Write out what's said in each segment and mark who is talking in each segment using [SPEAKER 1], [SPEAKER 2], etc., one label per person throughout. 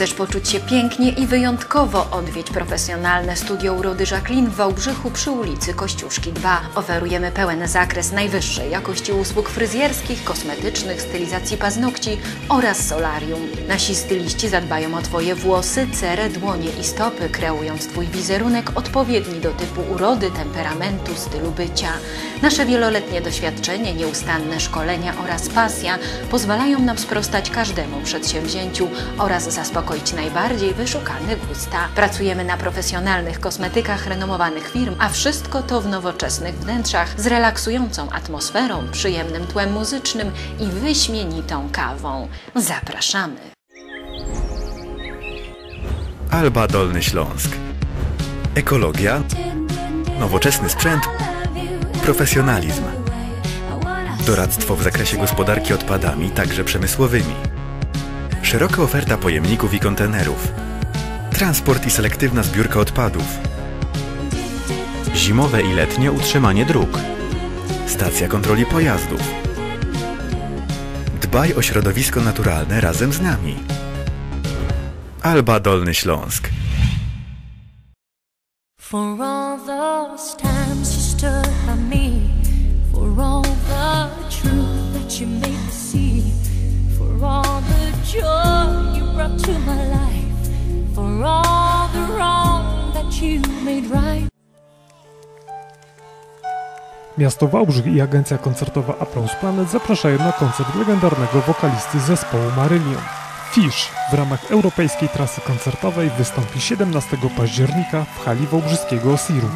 [SPEAKER 1] Chcesz poczuć się pięknie i wyjątkowo? Odwiedź profesjonalne studio urody Jacqueline w Wałbrzychu przy ulicy Kościuszki 2. Oferujemy pełen zakres najwyższej jakości usług fryzjerskich, kosmetycznych, stylizacji paznokci oraz solarium. Nasi styliści zadbają o Twoje włosy, cerę, dłonie i stopy, kreując Twój wizerunek odpowiedni do typu urody, temperamentu, stylu bycia. Nasze wieloletnie doświadczenie, nieustanne szkolenia oraz pasja pozwalają nam sprostać każdemu przedsięwzięciu oraz zaspokoić najbardziej wyszukane gusta. Pracujemy na profesjonalnych kosmetykach renomowanych firm, a wszystko to w nowoczesnych wnętrzach z relaksującą atmosferą, przyjemnym tłem muzycznym i wyśmienitą kawą. Zapraszamy!
[SPEAKER 2] Alba Dolny Śląsk. Ekologia, nowoczesny sprzęt, profesjonalizm. Doradztwo w zakresie gospodarki odpadami, także przemysłowymi. Szeroka oferta pojemników i kontenerów. Transport i selektywna zbiórka odpadów. Zimowe i letnie utrzymanie dróg. Stacja kontroli pojazdów. Dbaj o środowisko naturalne razem z nami. Alba Dolny Śląsk.
[SPEAKER 3] For all those times you stood by me, for all the truth that you made me see, for all joy you brought to my life, for all the wrong that you made right.
[SPEAKER 4] Miasto Wałbrzych i agencja koncertowa Applause Planet zapraszają na koncert legendarnego wokalisty zespołu Marylion. Fish w ramach europejskiej trasy koncertowej wystąpi 17 października w hali Wałbrzyskiego Osiru.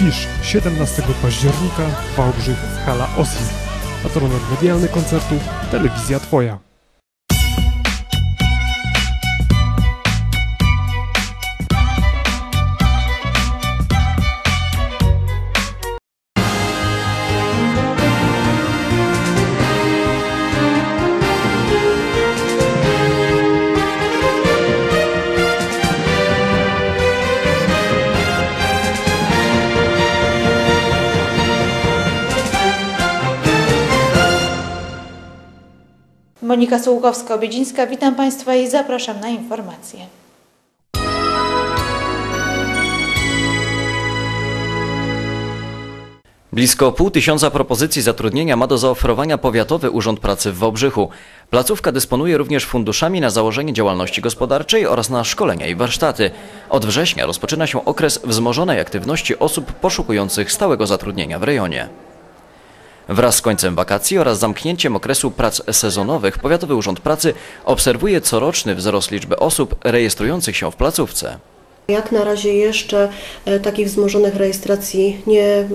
[SPEAKER 4] Fish 17 października Wałbrzych Hala Osir. Patronem medialny koncertu Telewizja Twoja.
[SPEAKER 5] Monika Sułkowska-Obiedzińska, witam Państwa i zapraszam na informacje.
[SPEAKER 6] Blisko pół tysiąca propozycji zatrudnienia ma do zaoferowania Powiatowy Urząd Pracy w Wałbrzychu. Placówka dysponuje również funduszami na założenie działalności gospodarczej oraz na szkolenia i warsztaty. Od września rozpoczyna się okres wzmożonej aktywności osób poszukujących stałego zatrudnienia w rejonie. Wraz z końcem wakacji oraz zamknięciem okresu prac sezonowych Powiatowy Urząd Pracy obserwuje coroczny wzrost liczby osób rejestrujących się w placówce.
[SPEAKER 7] Jak na razie jeszcze e, takich wzmożonych rejestracji nie,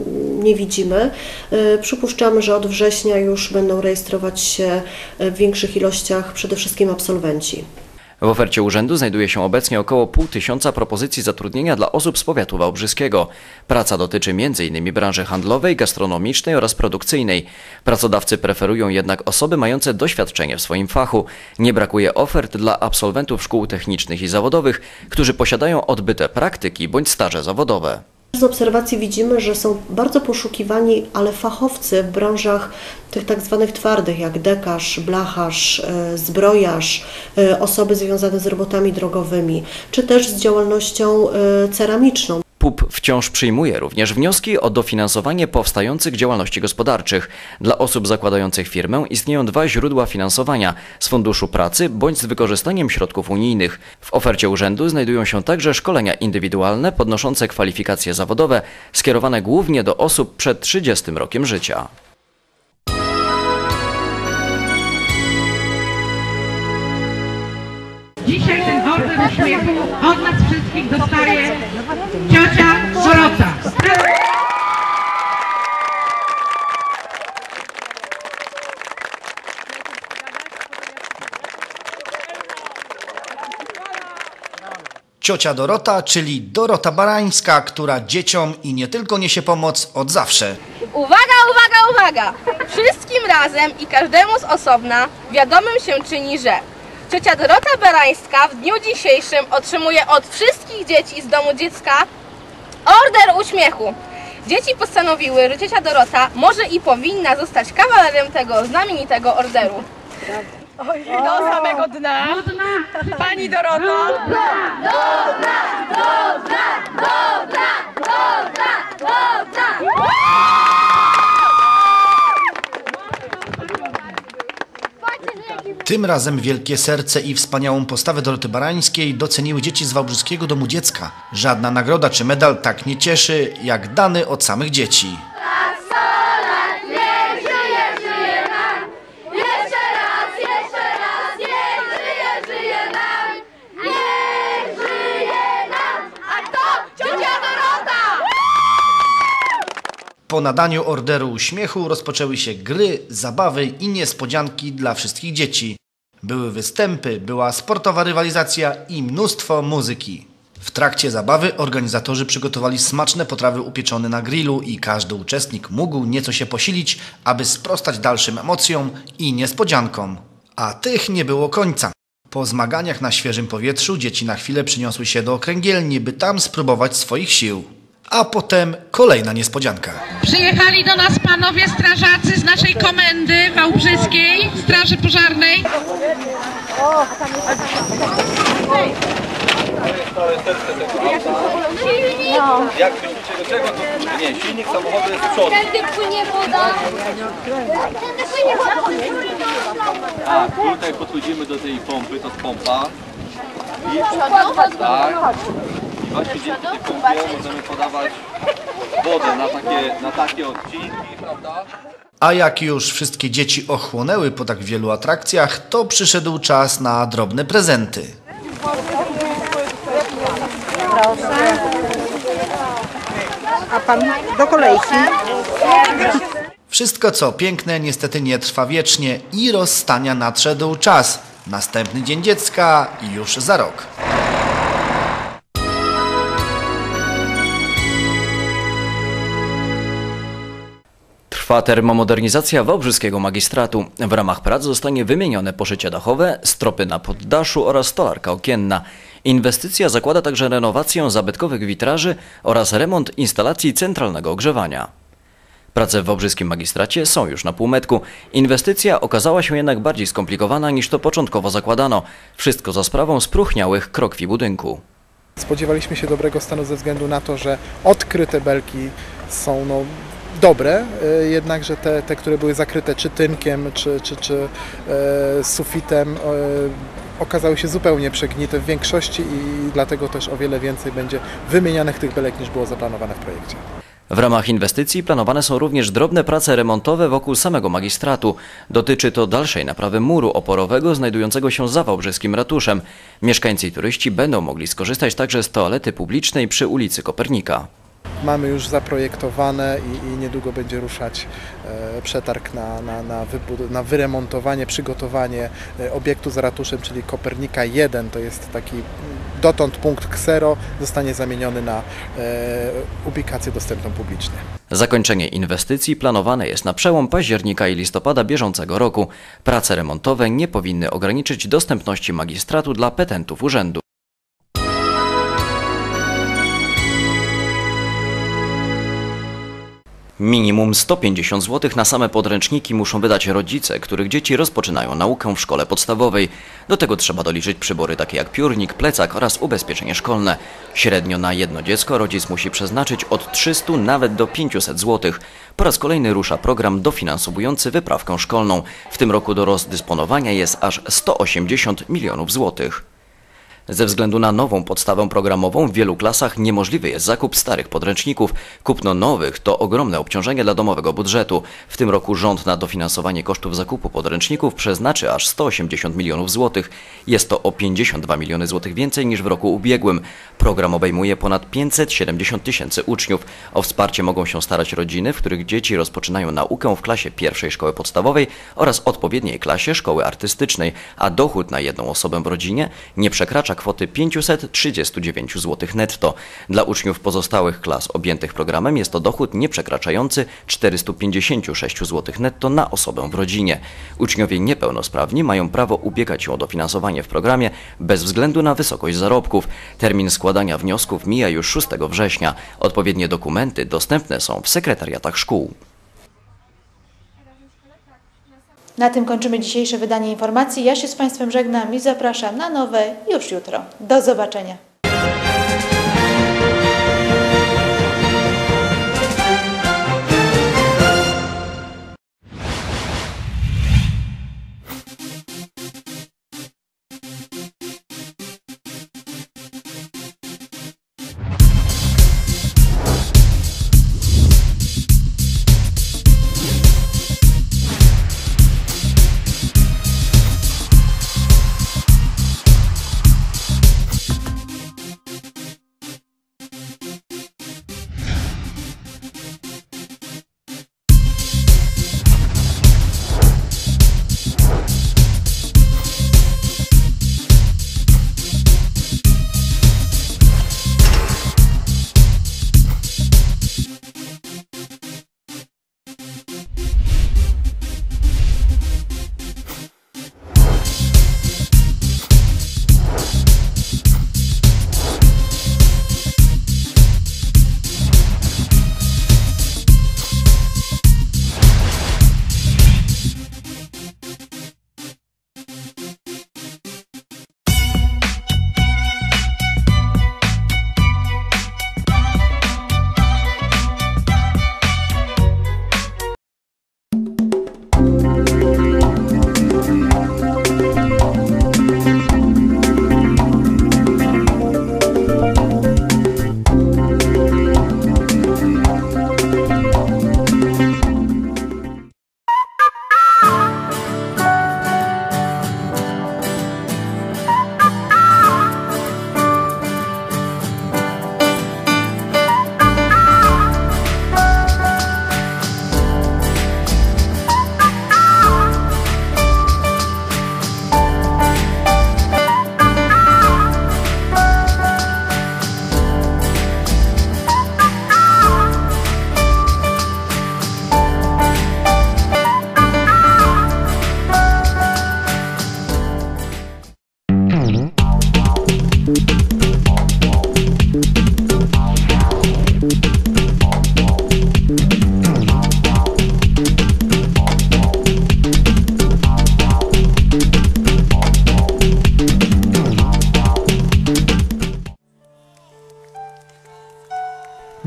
[SPEAKER 7] nie widzimy. E, Przypuszczamy, że od września już będą rejestrować się e, w większych ilościach przede wszystkim absolwenci.
[SPEAKER 6] W ofercie urzędu znajduje się obecnie około pół tysiąca propozycji zatrudnienia dla osób z powiatu wałbrzyskiego. Praca dotyczy m.in. branży handlowej, gastronomicznej oraz produkcyjnej. Pracodawcy preferują jednak osoby mające doświadczenie w swoim fachu. Nie brakuje ofert dla absolwentów szkół technicznych i zawodowych, którzy posiadają odbyte praktyki bądź staże zawodowe.
[SPEAKER 7] Z obserwacji widzimy, że są bardzo poszukiwani, ale fachowcy w branżach tych tak zwanych twardych, jak dekarz, blacharz, e, zbrojarz, e, osoby związane z robotami drogowymi, czy też z działalnością e, ceramiczną.
[SPEAKER 6] PUP wciąż przyjmuje również wnioski o dofinansowanie powstających działalności gospodarczych. Dla osób zakładających firmę istnieją dwa źródła finansowania z Funduszu Pracy bądź z wykorzystaniem środków unijnych. W ofercie urzędu znajdują się także szkolenia indywidualne podnoszące kwalifikacje zawodowe, skierowane głównie do osób przed 30 rokiem życia.
[SPEAKER 8] Dzisiaj od nas wszystkich dostaje ciocia Dorota.
[SPEAKER 9] Ciocia Dorota, czyli Dorota Barańska, która dzieciom i nie tylko niesie pomoc od zawsze.
[SPEAKER 10] Uwaga, uwaga, uwaga! Wszystkim razem i każdemu z osobna wiadomym się czyni, że Ciocia Dorota Barańska w dniu dzisiejszym otrzymuje od wszystkich dzieci z domu dziecka Order Uśmiechu. Dzieci postanowiły, że ciocia Dorota może i powinna zostać kawalerem tego znamienitego orderu. Do samego dna. Pani Doroto.
[SPEAKER 9] Tym razem wielkie serce i wspaniałą postawę Doroty Barańskiej doceniły dzieci z Wałbrzyskiego Domu Dziecka. Żadna nagroda czy medal tak nie cieszy, jak dany od samych dzieci. Po nadaniu orderu uśmiechu rozpoczęły się gry, zabawy i niespodzianki dla wszystkich dzieci. Były występy, była sportowa rywalizacja i mnóstwo muzyki. W trakcie zabawy organizatorzy przygotowali smaczne potrawy upieczone na grillu i każdy uczestnik mógł nieco się posilić, aby sprostać dalszym emocjom i niespodziankom. A tych nie było końca. Po zmaganiach na świeżym powietrzu dzieci na chwilę przyniosły się do okręgielni, by tam spróbować swoich sił. A potem kolejna niespodzianka.
[SPEAKER 8] Przyjechali do nas panowie strażacy z naszej komendy wałbrzyskiej, Straży Pożarnej.
[SPEAKER 11] Jak myślicie do czego to? Nie, silnik samochodu jest z przodu.
[SPEAKER 3] Tędy płynie woda. Tędy płynie woda.
[SPEAKER 11] A, tutaj podchodzimy do tej pompy, to jest pompa. I, tak. Właśnie dzięki pompie możemy podawać wodę na takie, na takie odcinki, prawda?
[SPEAKER 9] A jak już wszystkie dzieci ochłonęły po tak wielu atrakcjach, to przyszedł czas na drobne prezenty.
[SPEAKER 12] A pan do kolejki.
[SPEAKER 9] Wszystko co piękne niestety nie trwa wiecznie i rozstania nadszedł czas. Następny dzień dziecka już za rok.
[SPEAKER 6] Trwa termomodernizacja Wałbrzyskiego Magistratu. W ramach prac zostanie wymienione poszycie dachowe, stropy na poddaszu oraz stolarka okienna. Inwestycja zakłada także renowację zabytkowych witraży oraz remont instalacji centralnego ogrzewania. Prace w Wałbrzyskim Magistracie są już na półmetku. Inwestycja okazała się jednak bardziej skomplikowana niż to początkowo zakładano. Wszystko za sprawą spróchniałych krokwi budynku.
[SPEAKER 13] Spodziewaliśmy się dobrego stanu ze względu na to, że odkryte belki są no, dobre, y, jednakże te, te, które były zakryte czy tynkiem, czy, czy, czy e, sufitem, e, okazały się zupełnie przegnite w większości i dlatego też o wiele więcej będzie wymienianych tych belek niż było zaplanowane w projekcie.
[SPEAKER 6] W ramach inwestycji planowane są również drobne prace remontowe wokół samego magistratu. Dotyczy to dalszej naprawy muru oporowego znajdującego się za Wałbrzyskim Ratuszem. Mieszkańcy i turyści będą mogli skorzystać także z toalety publicznej przy ulicy Kopernika.
[SPEAKER 13] Mamy już zaprojektowane i, i niedługo będzie ruszać e, przetarg na, na, na, na wyremontowanie, przygotowanie e, obiektu za ratuszem, czyli Kopernika 1, to jest taki dotąd punkt ksero, zostanie zamieniony na e, ubikację dostępną publicznie.
[SPEAKER 6] Zakończenie inwestycji planowane jest na przełom października i listopada bieżącego roku. Prace remontowe nie powinny ograniczyć dostępności magistratu dla petentów urzędu. Minimum 150 zł na same podręczniki muszą wydać rodzice, których dzieci rozpoczynają naukę w szkole podstawowej. Do tego trzeba doliczyć przybory takie jak piórnik, plecak oraz ubezpieczenie szkolne. Średnio na jedno dziecko rodzic musi przeznaczyć od 300 nawet do 500 zł. Po raz kolejny rusza program dofinansowujący wyprawkę szkolną. W tym roku do rozdysponowania jest aż 180 milionów złotych. Ze względu na nową podstawę programową w wielu klasach niemożliwy jest zakup starych podręczników. Kupno nowych to ogromne obciążenie dla domowego budżetu. W tym roku rząd na dofinansowanie kosztów zakupu podręczników przeznaczy aż 180 milionów złotych. Jest to o 52 miliony złotych więcej niż w roku ubiegłym. Program obejmuje ponad 570 tysięcy uczniów. O wsparcie mogą się starać rodziny, w których dzieci rozpoczynają naukę w klasie pierwszej szkoły podstawowej oraz odpowiedniej klasie szkoły artystycznej, a dochód na jedną osobę w rodzinie nie przekracza kwoty 539 zł netto. Dla uczniów pozostałych klas objętych programem jest to dochód nie przekraczający 456 zł netto na osobę w rodzinie. Uczniowie niepełnosprawni mają prawo ubiegać się o dofinansowanie w programie bez względu na wysokość zarobków. Termin składania wniosków mija już 6 września. Odpowiednie dokumenty dostępne są w sekretariatach szkół.
[SPEAKER 5] Na tym kończymy dzisiejsze wydanie informacji. Ja się z Państwem żegnam i zapraszam na nowe już jutro. Do zobaczenia.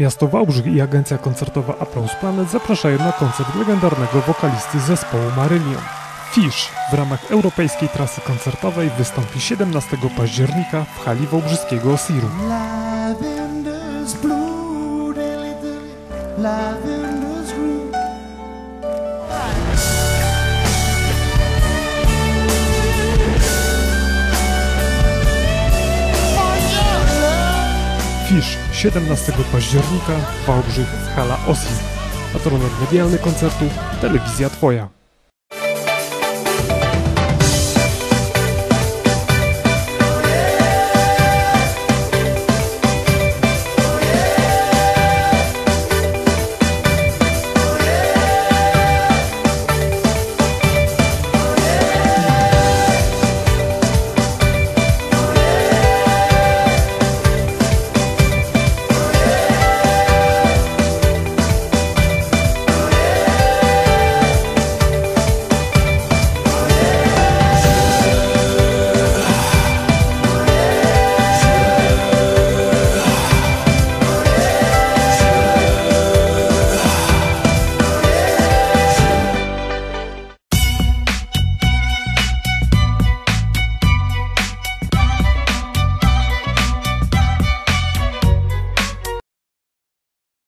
[SPEAKER 4] Miasto Wałbrzych i agencja koncertowa Applause Planet zapraszają na koncert legendarnego wokalisty zespołu Marylion. Fish w ramach europejskiej trasy koncertowej wystąpi 17 października w hali Wałbrzyskiego Osiru. Fish 17 października Wałbrzych Hala Osir. Patronem medialny koncertu Telewizja Twoja.